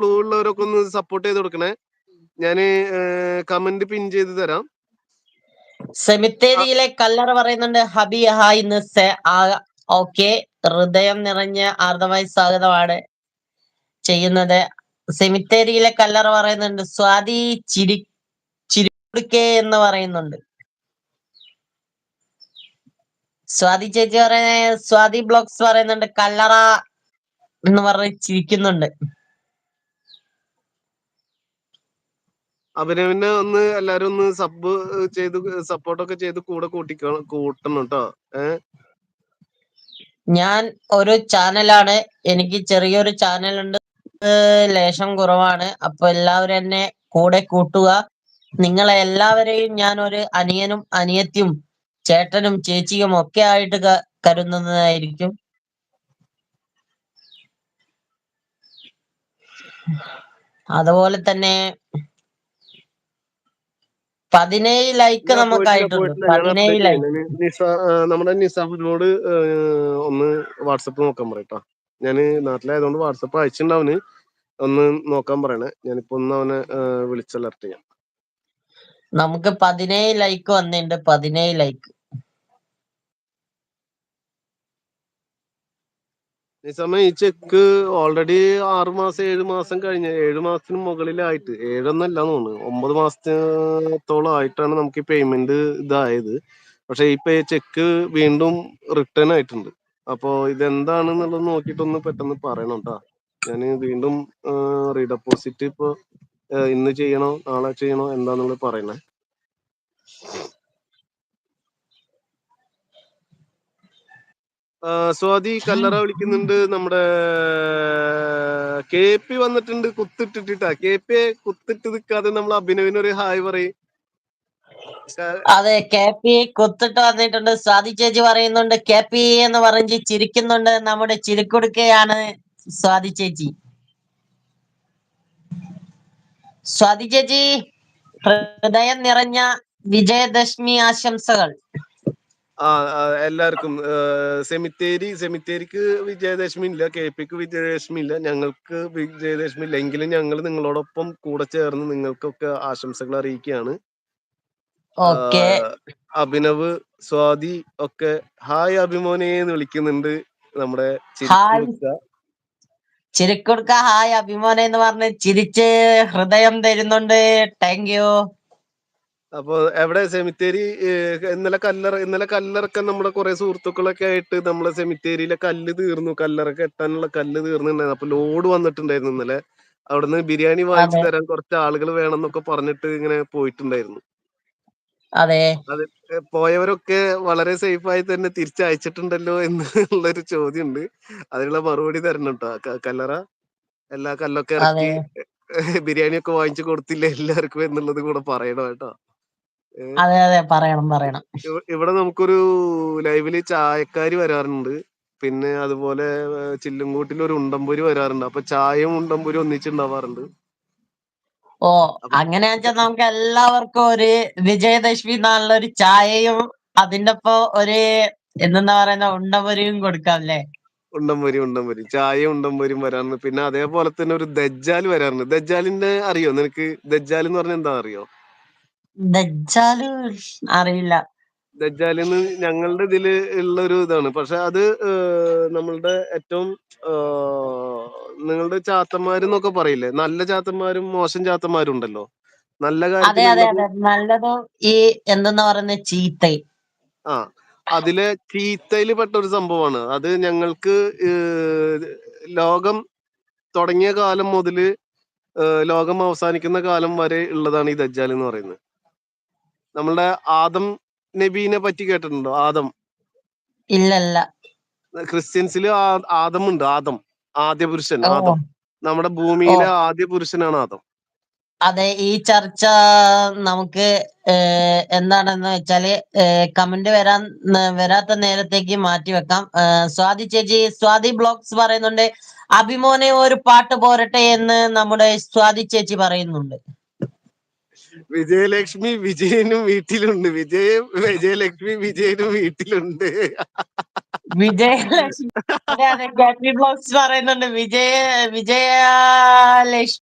Clue ഉള്ളവരൊക്കെ ഒന്ന് support ചെയ്ത് കൊടുക്കണേ. ഞാൻ കമന്റ് പിൻ ചെയ്ത് തരാം. സെമിത്തേരിയിലെ കല്ലറ പറയുന്നുണ്ട് ഹബി ഹായ് ഓക്കെ. ഹൃദയം നിറഞ്ഞ ആർദ്രമായി സ്വാഗതമാണ് ചെയ്യുന്നത്. സെമിത്തേരിയിലെ കല്ലറ പറയുന്നുണ്ട് സ്വാതി ചിരി ചിരിക്കുടുക്കേ എന്ന് പറയുന്നുണ്ട്. സ്വാതി ചേച്ചി പറയുന്ന സ്വാതി ബ്ലോഗ്സ് പറയുന്നുണ്ട് കല്ലറ എന്ന് പറഞ്ഞ് ചിരിക്കുന്നുണ്ട്. അഭിനവിനെ ഒന്ന് എല്ലാരും ഒന്ന് സബ് ചെയ്ത് സപ്പോർട്ടൊക്കെ ചെയ്ത് കൂടെ കൂട്ടിക്കണം കൂട്ടണം കേട്ടോ ഏഹ് ഞാൻ ഒരു ചാനലാണ് എനിക്ക് ചെറിയൊരു ചാനൽ ഉണ്ട് ലേശം കുറവാണ്. അപ്പൊ എല്ലാവരും എന്നെ കൂടെ കൂട്ടുക. നിങ്ങളെ എല്ലാവരെയും ഞാൻ ഒരു അനിയനും അനിയത്തിയും ചേട്ടനും ചേച്ചിയും ഒക്കെ ആയിട്ട് കരുതുന്നതായിരിക്കും. അതുപോലെ തന്നെ പതിനേഴ് ലൈക്ക് നമുക്കായിട്ടുണ്ട് പതിനേഴ് ലൈക്ക് നമ്മുടെ നിസാഫിനോട് ഒന്ന് വാട്സപ്പ് നോക്കാൻ പറയട്ടോ. ഞാൻ നാട്ടിലായതുകൊണ്ട് വാട്സപ്പ് അയച്ചിണ്ടാവന് ഒന്ന് നോക്കാൻ പറയണേ. ഞാനിപ്പോ ഒന്ന് അവനെ വിളിച്ചലർട്ട് ചെയ്യാം. നമുക്ക് പതിനേഴ് ലൈക്ക് വന്നിട്ടുണ്ട്. പതിനേഴ് ലൈക്ക് നിസാമ ഈ ചെക്ക് ഓൾറെഡി ആറു മാസം ഏഴ് മാസം കഴിഞ്ഞ ഏഴ് മാസത്തിന് മുകളിലായിട്ട് ഏഴൊന്നല്ല തോന്നുന്നു. ഒമ്പത് മാസത്തോളം ആയിട്ടാണ് നമുക്ക് ഈ പേയ്മെന്റ് ഇതായത്. പക്ഷെ ഈ പേ ചെക്ക് വീണ്ടും റിട്ടേൺ ആയിട്ടുണ്ട്. അപ്പോ ഇതെന്താണെന്നുള്ളത് നോക്കിയിട്ടൊന്ന് പെട്ടെന്ന് പറയണം കേട്ടോ. ഞാൻ വീണ്ടും റീഡെപ്പോസിറ്റ് ഇപ്പൊ ഇന്ന് ചെയ്യണോ നാളെ ചെയ്യണോ എന്താന്നുള്ളത് പറയണേ. സ്വാതി കല്ലറ വിളിക്കുന്നുണ്ട്. നമ്മുടെ കെ പി വന്നിട്ടുണ്ട്. കുത്തിട്ടിട്ടാ കെ പി കുത്തിട്ട് നിൽക്കാതെ നമ്മൾ അഭിനവിനൊരു ഹായ് പറയും. അതെ കെ പി കുത്തിട്ട് വന്നിട്ടുണ്ട്. സ്വാതി ചേച്ചി പറയുന്നുണ്ട് കെ പി എന്ന് പറഞ്ഞ് ചിരിക്കുന്നുണ്ട്. നമ്മുടെ ചിരിക്കുടുക്കയാണ് സ്വാതി ചേച്ചി. സ്വാതി ചേച്ചി ഹൃദയം നിറഞ്ഞ വിജയദശമി ആശംസകൾ. ആ ആ, എല്ലാവർക്കും സെമിത്തേരി സെമിത്തേരിക്ക് വിജയദശമി ഇല്ല കെ പിക്ക് വിജയദശമി ഇല്ല ഞങ്ങൾക്ക് വിജയദശമി ഇല്ല എങ്കിലും ഞങ്ങൾ നിങ്ങളോടൊപ്പം കൂടെ ചേർന്ന് നിങ്ങൾക്കൊക്കെ ആശംസകൾ അറിയിക്കുകയാണ്. ഓക്കെ. അഭിനവ് സ്വാതി ഒക്കെ ഹായ് അഭിമോനെ എന്ന് വിളിക്കുന്നുണ്ട് നമ്മുടെ ചിരിക്കുടുക്ക. ചിരിക്കുടുക്ക ഹായ് അഭിമോനെ എന്ന് പറഞ്ഞ് ചിരിച്ച് ഹൃദയം തരുന്നുണ്ട്. താങ്ക് യു അപ്പൊ എവിടെ സെമിത്തേരി ഇന്നലെ കല്ലറ ഇന്നലെ കല്ലറക്കാൻ നമ്മുടെ കുറെ സുഹൃത്തുക്കളൊക്കെ ആയിട്ട് നമ്മളെ സെമിത്തേരിയിലെ കല്ല് തീർന്നു. കല്ലറക്ക എത്താനുള്ള കല്ല് തീർന്നിട്ടുണ്ടായിരുന്നു. അപ്പൊ ലോഡ് വന്നിട്ടുണ്ടായിരുന്നു ഇന്നലെ. അവിടുന്ന് ബിരിയാണി വാങ്ങിച്ചു. തരാൻ കുറച്ച് ആളുകൾ വേണമെന്നൊക്കെ പറഞ്ഞിട്ട് ഇങ്ങനെ പോയിട്ടുണ്ടായിരുന്നു. അതെ. അത് പോയവരൊക്കെ വളരെ സേഫ് ആയി തന്നെ തിരിച്ചയച്ചിട്ടുണ്ടല്ലോ എന്നുള്ളൊരു ചോദ്യമുണ്ട്. അതിനുള്ള മറുപടി തരണം കേട്ടോ കല്ലറ എല്ലാ കല്ലൊക്കെ ഇറക്കി ബിരിയാണി ഒക്കെ വാങ്ങിച്ചു കൊടുത്തില്ല എല്ലാവർക്കും എന്നുള്ളത് കൂടെ പറയണം കേട്ടോ. അതെ അതെ. പറയണം പറയണം. ഇവ- ഇവിടെ നമുക്കൊരു ലൈവിൽ ചായക്കാരി വരാറുണ്ട്. പിന്നെ അതുപോലെ ഏഹ്, ചില്ലുംകൂട്ടിൽ ഒരു ഉണ്ടംപൊരി വരാറുണ്ട്. അപ്പൊ ചായയും ഉണ്ടംപൊരിയും ഒന്നിച്ചുണ്ടാവാറുണ്ട്. ഓ അങ്ങനെ നമുക്ക് എല്ലാവർക്കും ഒരു വിജയദശമി നാളിൽ ഒരു ചായയും അതിന്റെ ഒപ്പം ഒരു എന്തെന്നാ പറയുന്ന ഉണ്ടപൊരിയും കൊടുക്കാം അല്ലേ? ഉണ്ടംപൊരി ഉണ്ടംപൊരി ചായയും ഉണ്ടംപൊരിയും വരാറുണ്ട്. പിന്നെ അതേപോലെ തന്നെ ഒരു ദജ്ജാൽ വരാറുണ്ട്. ദജ്ജാലിന്റെ അറിയോ? നിനക്ക് ദജ്ജാൽ എന്ന് പറഞ്ഞാൽ എന്താ അറിയോ ദജ്ജാൽ അറിയില്ല. ദജ്ജാലിന്ന് ഞങ്ങളുടെ ഇതിൽ ഉള്ള ഒരു ഇതാണ്. പക്ഷെ അത് ഏഹ്, നമ്മളുടെ ഏറ്റവും നിങ്ങളുടെ നിങ്ങളുടെ ചാത്തന്മാരെന്നൊക്കെ പറയില്ലേ? നല്ല ചാത്തന്മാരും മോശം ചാത്തന്മാരും ഉണ്ടല്ലോ. നല്ല അതെ അതെ അതെ. നല്ലതോ ഈ എന്തെന്നാ ആ അതിലെ ചീത്തയിൽ പെട്ട ഒരു സംഭവമാണ്. അത് ഞങ്ങൾക്ക് ഏഹ്, ലോകം തുടങ്ങിയ കാലം മുതൽ ഏഹ്, ലോകം അവസാനിക്കുന്ന കാലം വരെ ഉള്ളതാണ് ഈ ദജ്ജാൽ എന്ന് പറയുന്നത്. നമ്മളുടെ ആദം നബീനെ പറ്റി കേട്ടിട്ടുണ്ടോ? ആദം? ഇല്ലല്ല. ക്രിസ്ത്യൻസിൽ ആദം ഉണ്ട് ആദം. ആദ്യ പുരുഷൻ ആദം. നമ്മുടെ ഭൂമിയിലെ ആദ്യ പുരുഷനാണ് ആദം. അതെ ഈ ചർച്ച നമുക്ക് എന്താണെന്ന് വെച്ചാൽ കമന്റ് വരാൻ വരാത്ത നേരത്തേക്ക് മാറ്റി വെക്കാം. സ്വാതി ചേച്ചി സ്വാതി ബ്ലോഗ്സ് പറയുന്നുണ്ട് അഭിമോനെ ഒരു പാട്ട് പോരട്ടെ എന്ന് നമ്മുടെ സ്വാതി ചേച്ചി പറയുന്നുണ്ട്. വിജയലക്ഷ്മി വിജയനും വീട്ടിലുണ്ട്. വിജയ വിജയലക്ഷ്മി വിജയനും വീട്ടിലുണ്ട്. വിജയലക്ഷ്മി. പറയുന്നുണ്ട്. വിജയ വിജയലക്ഷ്മി.